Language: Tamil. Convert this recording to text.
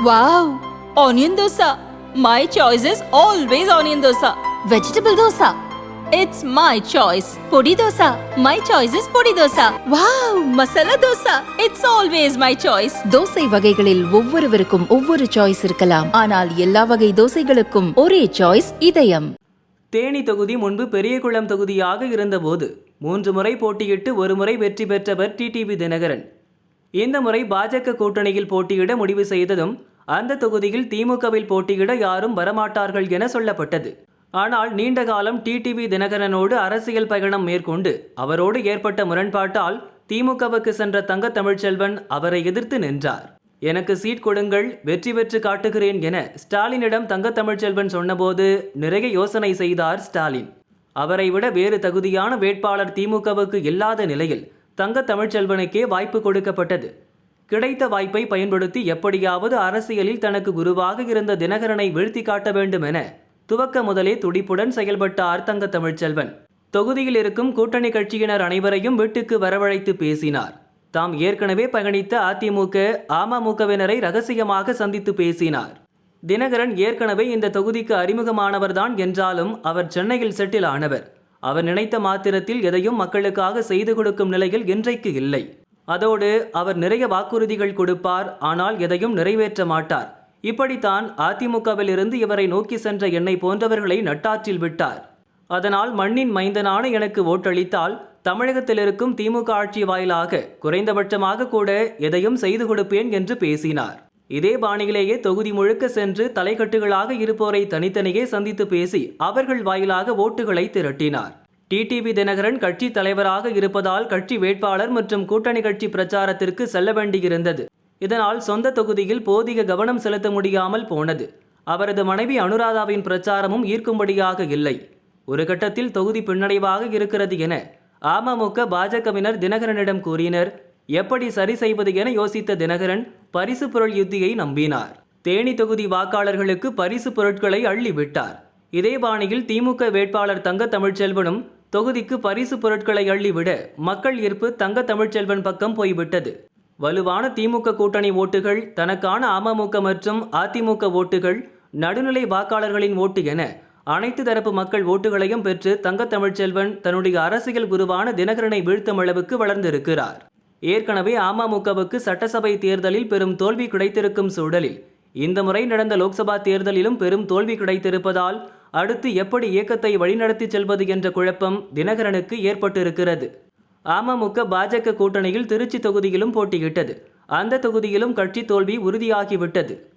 Wow! Onion dosa. My choice is always onion dosa. Vegetable dosa. It's my choice. Podi dosa. My choice is podi dosa. Wow! Masala dosa. It's always my choice. Dosa வகைகளில் ஒவ்வொருவருக்கும் ஒவ்வொரு சாய்ஸ் இருக்கலாம் ஆனால் எல்லா வகை தோசைகளுக்கும் ஒரே சாய்ஸ் இதயம் தேனி தொகுதி முன்பு பெரியகுளம் தொகுதியாக இருந்தபோது மூன்று முறை போட்டியிட்டு ஒரு முறை வெற்றி பெற்றவர் டிடிவி தினகரன் இந்த முறை பாஜக கூட்டணியில் போட்டியிட முடிவு செய்ததும் அந்த தொகுதியில் திமுகவில் போட்டியிட யாரும் வரமாட்டார்கள் என சொல்லப்பட்டது. ஆனால் நீண்ட காலம் டிடிவி தினகரனோடு அரசியல் பயணம் மேற்கொண்டு அவரோடு ஏற்பட்ட முரண்பாட்டால் திமுகவுக்கு சென்ற தங்க தமிழ்ச்செல்வன் அவரை எதிர்த்து நின்றார். எனக்கு சீட் கொடுங்கள் வெற்றி பெற்று காட்டுகிறேன் என ஸ்டாலினிடம் தங்க தமிழ்ச்செல்வன் சொன்னபோது நிறைய யோசனை செய்தார் ஸ்டாலின். அவரை விட வேறு தகுதியான வேட்பாளர் திமுகவுக்கு இல்லாத நிலையில் தங்க தமிழ்ச்செல்வனுக்கே வாய்ப்பு கொடுக்கப்பட்டது. கிடைத்த வாய்ப்பை பயன்படுத்தி எப்படியாவது அரசியலில் தனக்கு குருவாக இருந்த தினகரனை வீழ்த்தி காட்ட வேண்டும் என துவக்க முதலே துடிப்புடன் செயல்பட்டார் தங்க தமிழ்ச்செல்வன் தொகுதியில் இருக்கும் கூட்டணி கட்சியினர் அனைவரையும் வீட்டுக்கு வரவழைத்து பேசினார். தாம் ஏற்கனவே பயணித்த அதிமுக அமமுகவினரை ரகசியமாக சந்தித்து பேசினார். தினகரன் ஏற்கனவே இந்த தொகுதிக்கு அறிமுகமானவர்தான் என்றாலும் அவர் சென்னையில் செட்டில் ஆனவர். அவர் நினைத்த மாத்திரத்தில் எதையும் மக்களுக்காக செய்து கொடுக்கும் நிலையில் இன்றைக்கு இல்லை. அதோடு அவர் நிறைய வாக்குறுதிகள் கொடுப்பார் ஆனால் எதையும் நிறைவேற்ற மாட்டார். இப்படித்தான் அதிமுகவில் இருந்து இவரை நோக்கி சென்ற என்னை போன்றவர்களை நட்டாற்றில் விட்டார். அதனால் மண்ணின் மைந்தனான எனக்கு ஓட்டளித்தால் தமிழகத்தில் இருக்கும் திமுக ஆட்சி வாயிலாக குறைந்தபட்சமாக கூட எதையும் செய்து கொடுப்பேன் என்று பேசினார். இதே பாணியிலேயே தொகுதி முழுக்க சென்று தலைக்கட்டுகளாக இருப்போரை தனித்தனியே சந்தித்து பேசி அவர்கள் வாயிலாக ஓட்டுகளை திரட்டினார். டிடிவி தினகரன் கட்சி தலைவராக இருப்பதால் கட்சி வேட்பாளர் மற்றும் கூட்டணி கட்சி பிரச்சாரத்திற்கு செல்ல வேண்டியிருந்தது. இதனால் சொந்த தொகுதியில் போதிய கவனம் செலுத்த முடியாமல் போனது. அவரது மனைவி அனுராதாவின் பிரச்சாரமும் ஈர்க்கும்படியாக இல்லை. ஒரு கட்டத்தில் தொகுதி பின்னடைவாக இருக்கிறது என அமமுக பாஜகவினர் தினகரனிடம் கூறினர். எப்படி சரி செய்வது என யோசித்த தினகரன் பரிசு பொருள் யுத்தியை நம்பினார். தேனி தொகுதி வாக்காளர்களுக்கு பரிசு பொருட்களை அள்ளிவிட்டார். இதே பாணியில் திமுக வேட்பாளர் தங்க தமிழ்ச்செல்வனும் தொகுதிக்கு பரிசு பொருட்களை அள்ளிவிட மக்கள் ஈர்ப்பு தங்க தமிழ்ச்செல்வன் பக்கம் போய்விட்டது. வலுவான திமுக கூட்டணி ஓட்டுகள் தனக்கான அமமுக மற்றும் அதிமுக ஓட்டுகள் நடுநிலை வாக்காளர்களின் ஓட்டு என அனைத்து தரப்பு மக்கள் ஓட்டுகளையும் பெற்று தங்க தமிழ்ச்செல்வன் தன்னுடைய அரசியல் குருவான தினகரனை வீழ்த்தும் அளவுக்கு வளர்ந்திருக்கிறார். ஏற்கனவே அமமுகவுக்கு சட்டசபை தேர்தலில் பெரும் தோல்வி கிடைத்திருக்கும் சூழலில் இந்த முறை நடந்த லோக்சபா தேர்தலிலும் பெரும் தோல்வி கிடைத்திருப்பதால் அடுத்து எப்படி இயக்கத்தை வழிநடத்தி செல்வது என்ற குழப்பம் தினகரனுக்கு ஏற்பட்டிருக்கிறது. அமமுக பாஜக கூட்டணியில் திருச்சி தொகுதியிலும் போட்டியிட்டது. அந்த தொகுதியிலும் கட்சி தோல்வி உறுதியாகிவிட்டது.